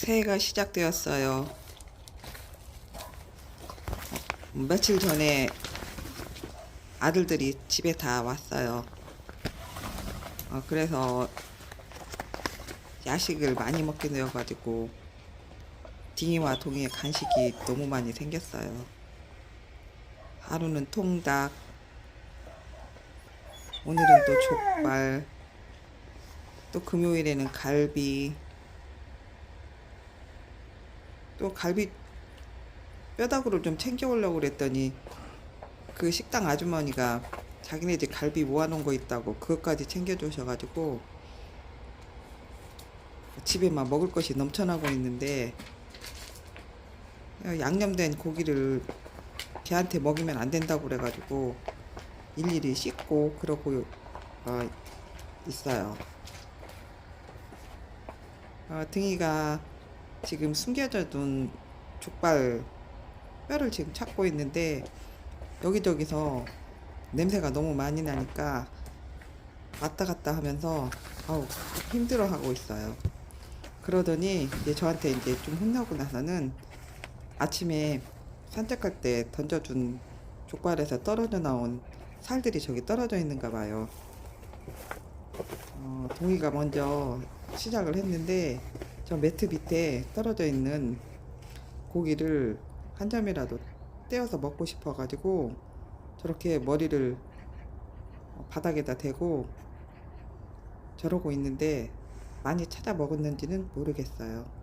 새해가 시작되었어요. 며칠 전에 아들들이 집에 다 왔어요. 어, 그래서 야식을 많이 먹게 되어가지고 딩이와 동이의 간식이 너무 많이 생겼어요. 하루는 통닭, 오늘은 또 족발, 또 금요일에는 갈비, 또 갈비 뼈다구를 좀 챙겨오려고 그랬더니 그 식당 아주머니가 자기네 집 갈비 모아놓은 거 있다고 그것까지 챙겨주셔가지고 집에 막 먹을 것이 넘쳐나고 있는데 양념된 고기를 걔한테 먹이면 안 된다고 그래가지고 일일이 씻고 그러고 어, 있어요. 어, 등이가 지금 숨겨져 둔 족발 뼈를 지금 찾고 있는데 여기저기서 냄새가 너무 많이 나니까 왔다 갔다 하면서 아우 힘들어 하고 있어요. 그러더니 이제 저한테 이제 좀 혼나고 나서는 아침에 산책할 때 던져준 족발에서 떨어져 나온 살들이 저기 떨어져 있는가 봐요. 어, 동이가 먼저 시작을 했는데 저 매트 밑에 떨어져 있는 고기를 한 점이라도 떼어서 먹고 싶어 가지고 저렇게 머리를 바닥에다 대고 저러고 있는데 많이 찾아 먹었는지는 모르겠어요.